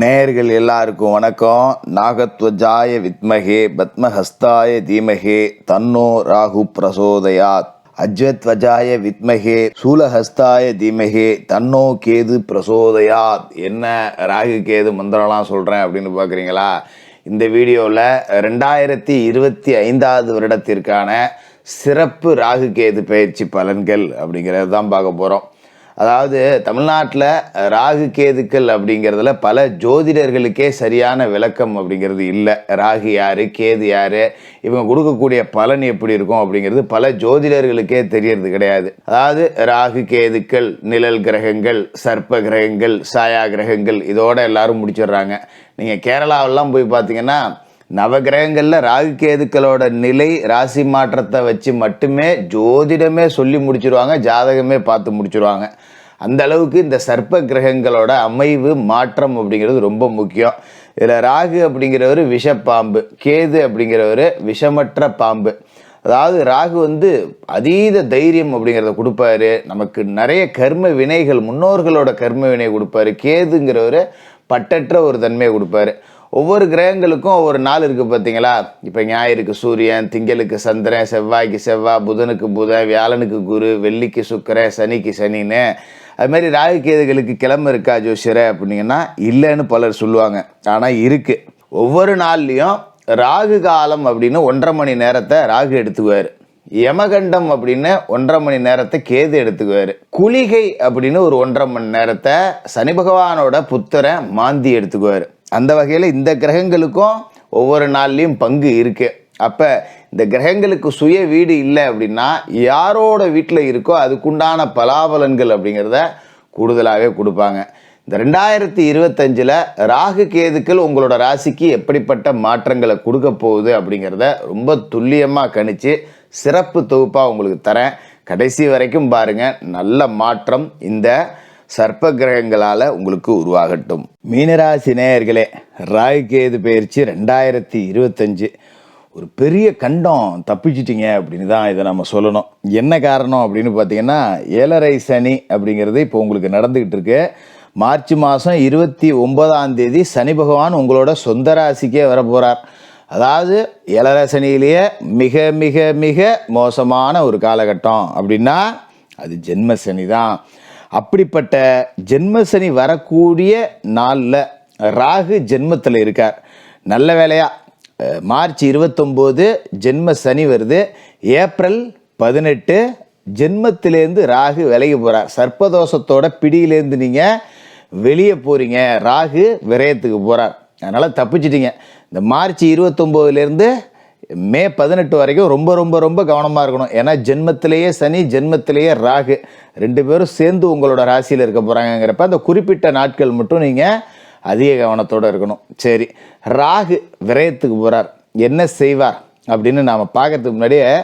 நேயர்கள் எல்லாருக்கும் வணக்கம். நாகத்வஜாய வித்மகே பத்மஹஸ்தாய தீமகே தன்னோ ராகு பிரசோதயாத். அஜ்வத்வஜாய வித்மகே சூலஹஸ்தாய தீமகே தன்னோ கேது பிரசோதயாத். என்ன ராகு கேது மந்திரம்லாம் சொல்கிறேன் அப்படின்னு பார்க்குறீங்களா இந்த வீடியோவில் ரெண்டாயிரத்தி இருபத்தி ஐந்தாவது வருடத்திற்கான சிறப்பு ராகு கேது பயிற்சி பலன்கள் அப்படிங்கிறது தான் பார்க்க போகிறோம் அதாவது தமிழ்நாட்டில் ராகு கேதுக்கள் அப்படிங்கிறதுல பல ஜோதிடர்களுக்கே சரியான விளக்கம் அப்படிங்கிறது இல்லை. ராகு யார் கேது யார் இவங்க கொடுக்கக்கூடிய பலன் எப்படி இருக்கும் அப்படிங்கிறது பல ஜோதிடர்களுக்கே தெரியறது கிடையாது. அதாவது ராகு கேதுக்கள் நிழல் கிரகங்கள் சர்ப்ப கிரகங்கள் சாயா கிரகங்கள் இதோட எல்லாரும் முடிச்சிடுறாங்க. நீங்கள் கேரளாவெல்லாம் போய் பார்த்தீங்கன்னா நவகிரகங்களில் ராகு கேதுக்களோட நிலை ராசி மாற்றத்தை வச்சு மட்டுமே ஜோதிடமே சொல்லி முடிச்சிருவாங்க ஜாதகமே பார்த்து முடிச்சிருவாங்க. அந்த அளவுக்கு இந்த சர்ப்ப கிரகங்களோட அமைவு மாற்றம் அப்படிங்கிறது ரொம்ப முக்கியம். இதில் ராகு அப்படிங்கிறவர் விஷப்பாம்பு கேது அப்படிங்கிறவர் விஷமற்ற பாம்பு. அதாவது ராகு வந்து அதீத தைரியம் அப்படிங்கிறத கொடுப்பாரு. நமக்கு நிறைய கர்ம வினைகள் முன்னோர்களோட கர்ம வினை கொடுப்பாரு. கேதுங்கிறவர் பட்டற்ற ஒரு தன்மையை கொடுப்பாரு. ஒவ்வொரு கிரகங்களுக்கும் ஒவ்வொரு நாள் இருக்குது பார்த்தீங்களா? இப்போ ஞாயிறுக்கு சூரியன் திங்களுக்கு சந்திரன் செவ்வாய்க்கு செவ்வாய் புதனுக்கு புதன் வியாழனுக்கு குரு வெள்ளிக்கு சுக்கரன் சனிக்கு சனின்னு. அது மாதிரி ராகு கேதுகளுக்கு கிழமை இருக்கா ஜோசியரை அப்படிங்கன்னா இல்லைன்னு பலர் சொல்லுவாங்க. ஆனால் இருக்குது ஒவ்வொரு நாள்லேயும் ராகு காலம் அப்படின்னு ஒன்றரை மணி நேரத்தை ராகு எடுத்துக்குவார். யமகண்டம் அப்படின்னு ஒன்றரை மணி நேரத்தை கேது எடுத்துக்குவார். குளிகை அப்படின்னு ஒரு ஒன்றரை மணி நேரத்தை சனி பகவானோட புத்திரன் மாந்தி எடுத்துக்குவார். அந்த வகையில் இந்த கிரகங்களுக்கும் ஒவ்வொரு நாள்லேயும் பங்கு இருக்குது அப்போ இந்த கிரகங்களுக்கு சுய வீடு இல்லை அப்படின்னா யாரோட வீட்டில் இருக்கோ அதுக்குண்டான பலாபலன்கள் அப்படிங்கிறத கூடுதலாகவே கொடுப்பாங்க. இந்த ரெண்டாயிரத்தி இருபத்தஞ்சில் ராகு கேதுக்கள் உங்களோட ராசிக்கு எப்படிப்பட்ட மாற்றங்களை கொடுக்க போகுது அப்படிங்கிறத ரொம்ப துல்லியமாக கணிச்சு சிறப்பு தொகுப்பாக உங்களுக்கு தரேன். கடைசி வரைக்கும் பாருங்கள் நல்ல மாற்றம். இந்த சர்ப்ப கிரகங்களால் உங்களுக்கு உருவாகட்டும். மீனராசி நேயர்களே ராகு கேது பயிற்சி ரெண்டாயிரத்தி இருபத்தஞ்சு. ஒரு பெரிய கண்டம் தப்பிச்சிட்டிங்க அப்படின்னு தான் இதை நம்ம சொல்லணும். என்ன காரணம் அப்படின்னு பார்த்தீங்கன்னா ஏழரை சனி அப்படிங்கிறது இப்போ உங்களுக்கு நடந்துக்கிட்டு இருக்கு. மார்ச் மாதம் இருபத்தி ஒன்பதாம் தேதி சனி பகவான் உங்களோட சொந்த ராசிக்கே வரப்போகிறார் அதாவது ஏழரை சனியிலேயே மிக மிக மிக மோசமான ஒரு காலகட்டம் அப்படின்னா அது ஜென்ம சனி தான் அப்படிப்பட்ட ஜென்ம சனி வரக்கூடிய நாளில் ராகு ஜென்மத்தில் இருக்கார். நல்ல வேலையா மார்ச் இருபத்தொம்போது ஜென்ம சனி வருது. ஏப்ரல் பதினெட்டு ஜென்மத்திலேருந்து ராகு விலகி போகிறார் சர்ப்பதோஷத்தோட பிடியிலேருந்து நீங்கள் வெளியே போகிறீங்க ராகு விரயத்துக்கு போகிறார் அதனால் தப்பிச்சிட்டிங்க. இந்த மார்ச் இருபத்தொம்போதுலேருந்து மே பதினெட்டு வரைக்கும் ரொம்ப ரொம்ப ரொம்ப கவனமாக இருக்கணும். ஏன்னா ஜென்மத்திலேயே சனி ஜென்மத்திலேயே ராகு ரெண்டு பேரும் சேர்ந்து உங்களோட ராசியில் இருக்க போகிறாங்கங்கிறப்ப அந்த குறிப்பிட்ட நாட்கள் மட்டும் நீங்கள் அதிக கவனத்தோடு இருக்கணும். சரி ராகு விரயத்துக்கு போகிறார் என்ன செய்வார்? அப்படின்னு நாம் பார்க்கறதுக்கு முன்னாடியே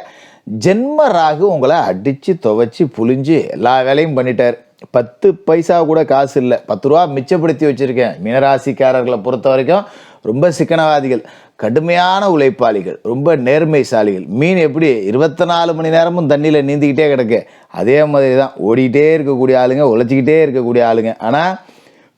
ஜென்ம ராகு உங்களை அடித்து துவைச்சி புழிஞ்சு எல்லா வேலையும் பண்ணிட்டார். பத்து பைசா கூட காசு இல்லை. பத்து ரூபா மிச்சப்படுத்தி வச்சுருக்கேன். மீனராசிக்காரர்களை பொறுத்த வரைக்கும் ரொம்ப சிக்கனவாதிகள் கடுமையான உழைப்பாளிகள் ரொம்ப நேர்மைசாலிகள். மீன் எப்படி இருபத்தி நாலு மணி நேரமும் தண்ணியில் நீந்திக்கிட்டே கிடக்கு? அதே மாதிரி தான் ஓடிக்கிட்டே இருக்கக்கூடிய ஆளுங்க உழைச்சிக்கிட்டே இருக்கக்கூடிய ஆளுங்க. ஆனால்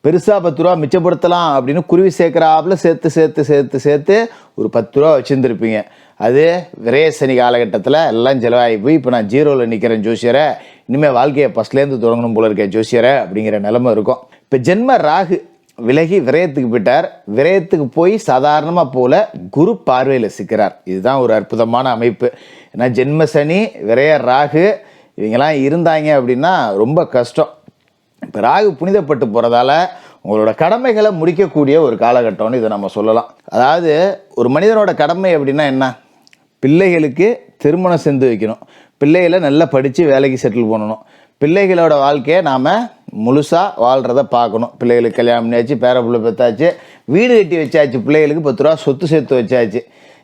பெருசாக பத்து ரூபா மிச்சப்படுத்தலாம் அப்படின்னு குருவி சேர்க்குறாப்புல சேர்த்து சேர்த்து சேர்த்து சேர்த்து ஒரு பத்து ரூபா வச்சுருந்துருப்பீங்க. அது விரயசனி காலகட்டத்தில் எல்லாம் செலவாகி போய் இப்போ நான் ஜீரோவில் நிற்கிறேன் ஜோசியரை இனிமேல் வாழ்க்கையை ஃபஸ்ட்லேருந்து தொடங்கணும் போல இருக்கேன் ஜோசியரை அப்படிங்கிற நிலமை இருக்கும். இப்போ ஜென்ம ராகு விலகி விரயத்துக்கு போயிட்டார். விரயத்துக்கு போய் சாதாரணமாக போல குரு பார்வையில் சிக்கிறார். இதுதான் ஒரு அற்புதமான அமைப்பு. ஏன்னா ஜென்ம சனி விரய ராகு இவங்கெல்லாம் இருந்தாங்க அப்படின்னா ரொம்ப கஷ்டம். இப்போ ராகு புனிதப்பட்டு போகிறதால உங்களோட கடமைகளை முடிக்கக்கூடிய ஒரு காலகட்டம்னு இதை நம்ம சொல்லலாம். அதாவது ஒரு மனிதனோட கடமை அப்படின்னா என்ன? பிள்ளைகளுக்கு திருமணம் செஞ்சு வைக்கணும். பிள்ளைகளை நல்லா படித்து வேலைக்கு செட்டில் பண்ணணும். பிள்ளைகளோட வாழ்க்கையை நாம் முழுசாக வாழ்கிறத பார்க்கணும். பிள்ளைகளுக்கு கல்யாணம் பண்ணியாச்சு பேர பிள்ளை பெற்றாச்சு வீடு கட்டி வச்சாச்சு பிள்ளைகளுக்கு பத்து ரூபா சொத்து சேர்த்து வச்சாச்சு.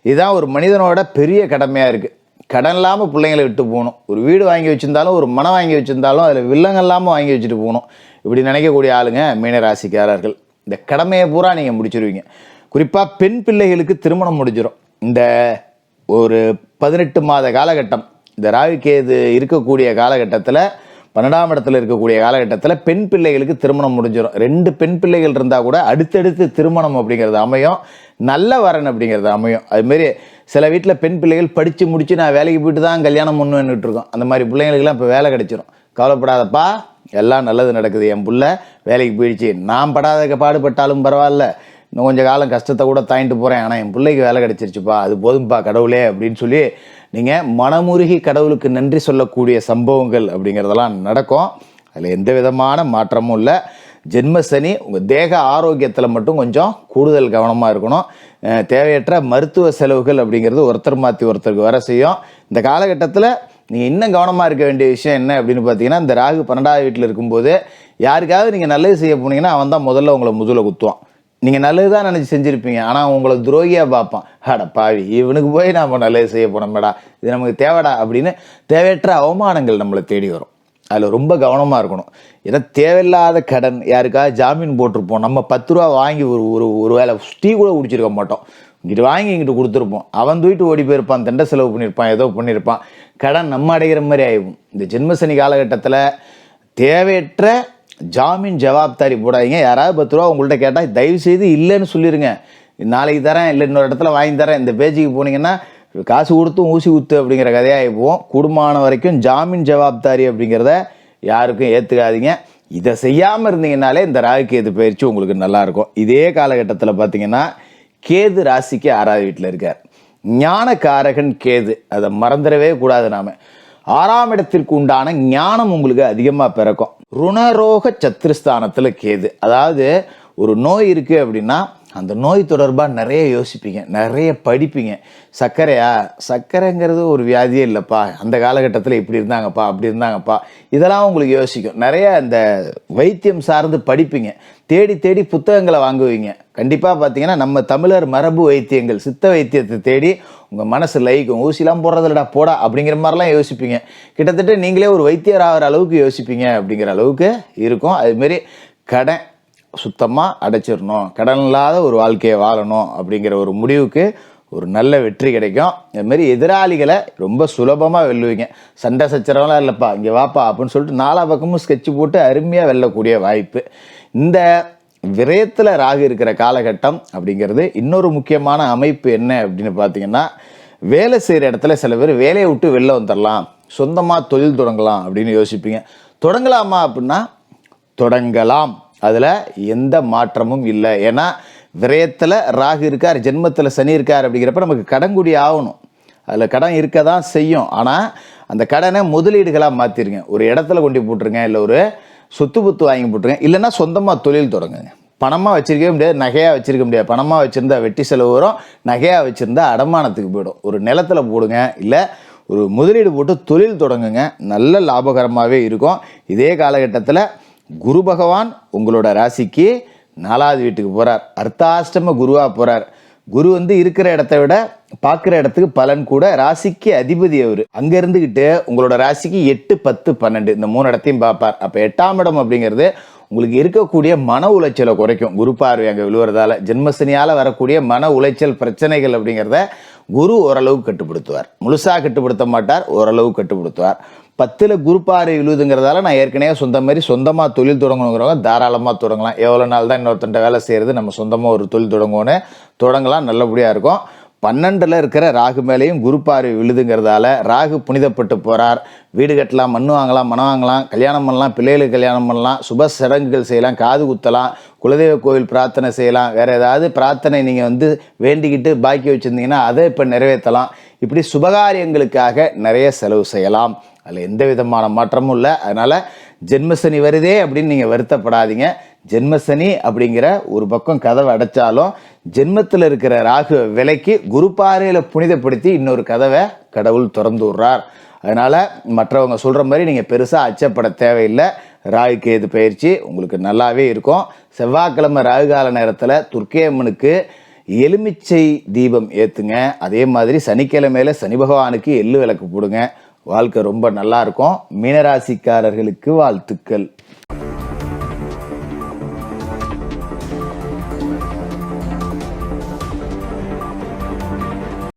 இதுதான் ஒரு மனிதனோட பெரிய கடமையாக இருக்குது கடன் இல்லாமல் பிள்ளைங்களை விட்டு போகணும். ஒரு வீடு வாங்கி வச்சுருந்தாலும் ஒரு மனம் வாங்கி வச்சுருந்தாலும் அதில் வில்லங்க இல்லாமல் வாங்கி வச்சுட்டு போகணும். இப்படி நினைக்கக்கூடிய ஆளுங்க மீனராசிக்காரர்கள் இந்த கடமையை பூரா நீங்கள் முடிச்சிருவீங்க. குறிப்பாக பெண் பிள்ளைகளுக்கு திருமணம் முடிஞ்சிடும் இந்த ஒரு பதினெட்டு மாத காலகட்டம் இந்த ராகு இருக்கக்கூடிய காலகட்டத்தில் பன்னெண்டாம் இடத்துல இருக்கக்கூடிய காலகட்டத்தில் பெண் பிள்ளைகளுக்கு திருமணம் முடிஞ்சிடும். ரெண்டு பெண் பிள்ளைகள் இருந்தால் கூட அடுத்தடுத்து திருமணம் அப்படிங்கிறது அமையும். நல்ல வரன் அப்படிங்கிறது அமையும். அதுமாரி சில வீட்டில் பெண் பிள்ளைகள் படித்து முடித்து நான் வேலைக்கு போயிட்டு தான் கல்யாணம் பண்ணுவேன்னுட்டு இருக்கோம் அந்த மாதிரி பிள்ளைங்களுக்குலாம் இப்போ வேலை கிடைச்சிரும். கவலைப்படாதப்பா எல்லாம் நல்லது நடக்குது. என் பிள்ளை வேலைக்கு போயிடுச்சு. நான் படாத பாடுபட்டாலும் பரவாயில்ல. இன்னும் கொஞ்சம் காலம் கஷ்டத்தை கூட தாங்கிட்டு போகிறேன் ஆனால் என் பிள்ளைக்கு வேலை கிடைச்சிருச்சுப்பா. அது போதும்ப்பா கடவுளே அப்படின்னு சொல்லி நீங்கள் மனமுருகி கடவுளுக்கு நன்றி சொல்லக்கூடிய சம்பவங்கள் அப்படிங்கிறதெல்லாம் நடக்கும். அதில் எந்த விதமான மாற்றமும் இல்லை. ஜென்மசனி உங்கள் தேக ஆரோக்கியத்தில் மட்டும் கொஞ்சம் கூடுதல் கவனமாக இருக்கணும். தேவையற்ற மருத்துவ செலவுகள் அப்படிங்கிறது ஒருத்தர் மாற்றி ஒருத்தருக்கு வர செய்யும். இந்த காலகட்டத்தில் நீங்கள் இன்னும் கவனமாக இருக்க வேண்டிய விஷயம் என்ன அப்படின்னு பார்த்தீங்கன்னா இந்த ராகு பன்னெண்டாவது வீட்டில் இருக்கும்போது யாருக்காவது நீங்கள் நல்லது செய்ய போனீங்கன்னா அவன் தான் முதல்ல உங்களை முதுகில் குத்துவான். நீங்கள் நல்லது தான் நினச்சி செஞ்சுருப்பீங்க. ஆனால் உங்களை துரோகியாக பார்ப்பான். அட பாவி இவனுக்கு போய் நாம் நல்லது செய்ய போனோம்டா இது நமக்கு தேவைடா அப்படின்னு தேவையற்ற அவமானங்கள் நம்மளை தேடி வரும். அதில் ரொம்ப கவனமாக இருக்கணும். ஏன்னா தேவையில்லாத கடன் யாருக்காவது ஜாமீன் போட்டிருப்போம். நம்ம பத்து ரூபா வாங்கி ஒரு ஒரு ஒரு வேளை டீ கூட குடிச்சிருக்க மாட்டோம். இங்கிட்டு வாங்கி இங்கிட்டு கொடுத்துருப்போம். அவன் தூக்கிட்டு ஓடி போயிருப்பான் தண்டை செலவு பண்ணியிருப்பான் ஏதோ பண்ணியிருப்பான். கடன் நம்ம அடைகிற மாதிரி ஆயிடும் இந்த ஜென்மசனி காலகட்டத்தில் தேவையற்ற ஜாமீன் ஜவாப்தாரி போடாதீங்க. யாராவது பத்து ரூபா உங்கள்கிட்ட கேட்டால் தயவு செய்து இல்லைன்னு சொல்லிடுங்க நாளைக்கு தரேன் இல்லை இன்னொரு இடத்துல வாங்கி தரேன். இந்த பேஜுக்கு போனீங்கன்னா காசு கொடுத்தும் ஊசி ஊத்து அப்படிங்கிற கதையாக போவோம் வரைக்கும் ஜாமீன் ஜவாப்தாரி அப்படிங்கிறத யாருக்கும் ஏற்றுக்காதீங்க இதை செய்யாமல் இருந்தீங்கனாலே இந்த ராகு கேது பயிற்சி உங்களுக்கு நல்லாயிருக்கும் இதே காலகட்டத்தில் பார்த்தீங்கன்னா கேது ராசிக்கு ஆறாவது வீட்டில் இருக்கார். ஞானக்காரகன் கேது. அதை மறந்துடவே கூடாது நாம். ஆறாம் இடத்திற்கு உண்டான ஞானம் உங்களுக்கு அதிகமாக பிறக்கும். ருணரோக சத்துருஸ்தானத்தில் கேது. அதாவது ஒரு நோய் இருக்குது அப்படின்னா அந்த நோய் தொடர்பாக நிறைய யோசிப்பீங்க நிறைய படிப்பீங்க. சர்க்கரையா? சர்க்கரைங்கிறது ஒரு வியாதியே இல்லைப்பா. அந்த காலகட்டத்தில் இப்படி இருந்தாங்கப்பா அப்படி இருந்தாங்கப்பா. இதெல்லாம் உங்களுக்கு யோசிக்கும். நிறைய அந்த வைத்தியம் சார்ந்து படிப்பீங்க. தேடி தேடி புத்தகங்களை வாங்குவீங்க. கண்டிப்பாக பார்த்தீங்கன்னா நம்ம தமிழர் மரபு வைத்தியங்கள் சித்த வைத்தியத்தை தேடி உங்கள் மனசு லைக்கும் ஊசிலாம் போடுறதில்லடா போடா அப்படிங்கிற மாதிரிலாம் யோசிப்பீங்க. கிட்டத்தட்ட நீங்களே ஒரு வைத்தியர் ஆகிற அளவுக்கு யோசிப்பீங்க அப்படிங்கிற அளவுக்கு இருக்கும். அதுமாரி கடன் சுத்தமாக அடைச்சிடணும். கடன் இல்லாத ஒரு வாழ்க்கையை வாழணும் அப்படிங்கிற ஒரு முடிவுக்கு ஒரு நல்ல வெற்றி கிடைக்கும். இதுமாரி எதிராளிகளை ரொம்ப சுலபமாக வெல்லுவீங்க. சண்டை சச்சரவெல்லாம் இல்லைப்பா இங்கே வாப்பா அப்படின்னு சொல்லிட்டு நாலா பக்கமும் ஸ்கெட்சு போட்டு அருமையாக வெல்லக்கூடிய வாய்ப்பு. இந்த விரயத்தில் ராகு இருக்கிற காலகட்டம் அப்படிங்கிறது இன்னொரு முக்கியமான அமைப்பு என்ன அப்படின்னு பார்த்தீங்கன்னா வேலை செய்கிற இடத்துல சில பேர் வேலையை விட்டு வெளில வந்துடலாம் சொந்தமாக தொழில் தொடங்கலாம் அப்படின்னு யோசிப்பீங்க. தொடங்கலாமா அப்படின்னா தொடங்கலாம். அதில் எந்த மாற்றமும் இல்லை. ஏன்னா விரயத்தில் ராகு இருக்கார் ஜென்மத்தில் சனி இருக்கார் அப்படிங்கிறப்ப நமக்கு கடன்குடி ஆகணும். அதில் கடன் இருக்க தான் செய்யும். ஆனால் அந்த கடனை முதலீடுகளாக மாற்றிருங்க ஒரு இடத்துல கொண்டு போட்டுருங்க. இல்லை ஒரு சொத்து புத்து வாங்கி போட்டுருங்க இல்லைன்னா சொந்தமாக தொழில் தொடங்குங்க. பணமாக வச்சிருக்கவே முடியாது நகையாக வச்சிருக்க முடியாது. பணமாக வச்சுருந்தா வெட்டி செலவு வரும் நகையாக வச்சுருந்தா அடமானத்துக்கு போயிடும். ஒரு நிலத்துல போடுங்க இல்லை ஒரு முதலீடு போட்டு தொழில் தொடங்குங்க நல்ல லாபகரமாகவே இருக்கும். இதே காலகட்டத்தில் குரு பகவான் உங்களோட ராசிக்கு நாலாவது வீட்டுக்கு போகிறார் அர்த்தாஷ்டம குருவாக போகிறார் குரு வந்து இருக்கிற இடத்த விட பார்க்குற இடத்துக்கு பலன் கூட. ராசிக்கு அதிபதி அவர். அங்கே இருந்துக்கிட்டு உங்களோட ராசிக்கு எட்டு பத்து பன்னெண்டு இந்த மூணு இடத்தையும் பார்ப்பார். அப்போ எட்டாம் இடம் அப்படிங்கிறது உங்களுக்கு இருக்கக்கூடிய மன உளைச்சலை குறைக்கும். குரு பார்வை அங்கே விழுவுறதால ஜென்மசனியால் வரக்கூடிய மன உளைச்சல் பிரச்சனைகள் அப்படிங்கிறத குரு ஓரளவு கட்டுப்படுத்துவார். முழுசாக கட்டுப்படுத்த மாட்டார் ஓரளவு கட்டுப்படுத்துவார். பத்தில் குரு பார்வை விழுதுங்கிறதால நான் ஏற்கனவே சொந்த மாதிரி சொந்தமாக தொழில் தொடங்கணுங்கிறவங்க தாராளமாக தொடங்கலாம். எவ்வளோ நாள் தான் இன்னொருத்தண்ட வேலை செய்கிறது நம்ம சொந்தமாக ஒரு தொழில் தொடங்கணும்னு தொடங்கலாம். நல்லபடியாக இருக்கும். பன்னெண்டில் இருக்கிற ராகு மேலேயும் குரு பார்வை விழுதுங்கிறதால ராகு புனிதப்பட்டு போகிறார் வீடு கட்டலாம் மண் வாங்கலாம் மனம் வாங்கலாம் கல்யாணம் பண்ணலாம் பிள்ளைகளுக்கு கல்யாணம் பண்ணலாம் சுப சடங்குகள் செய்யலாம் காது குத்தலாம் குலதெய்வ கோவில் பிரார்த்தனை செய்யலாம். வேறு ஏதாவது பிரார்த்தனை நீங்கள் வந்து வேண்டிக்கிட்டு பாக்கி வச்சுருந்தீங்கன்னா அதை இப்போ நிறைவேற்றலாம். இப்படி சுபகாரியங்களுக்காக நிறைய செலவு செய்யலாம். அதில் எந்த விதமான மாற்றமும் இல்லை. அதனால் ஜென்மசனி வருதே அப்படின்னு நீங்கள் வருத்தப்படாதீங்க. ஜென்மசனி அப்படிங்கிற ஒரு பக்கம் கதவை அடைச்சாலும் ஜென்மத்தில் இருக்கிற ராகு விலைக்கு குரு பாறையில் புனிதப்படுத்தி இன்னொரு கதவை கடவுள் திறந்து விடுறார். அதனால் மற்றவங்க சொல்கிற மாதிரி நீங்கள் பெருசாக அச்சப்பட தேவையில்லை. ராகு கேது பயிற்சி? உங்களுக்கு நல்லாவே இருக்கும். செவ்வாய்க்கிழமை ராகு கால நேரத்தில் துர்க்கேமனுக்கு எலுமிச்சை தீபம் ஏற்றுங்க அதே மாதிரி சனிக்கிழமையில் சனி பகவானுக்கு எள்ளு விளக்கு போடுங்க. வாழ்க்கை ரொம்ப நல்லா இருக்கும். மீனராசிக்காரர்களுக்கு வாழ்த்துக்கள்.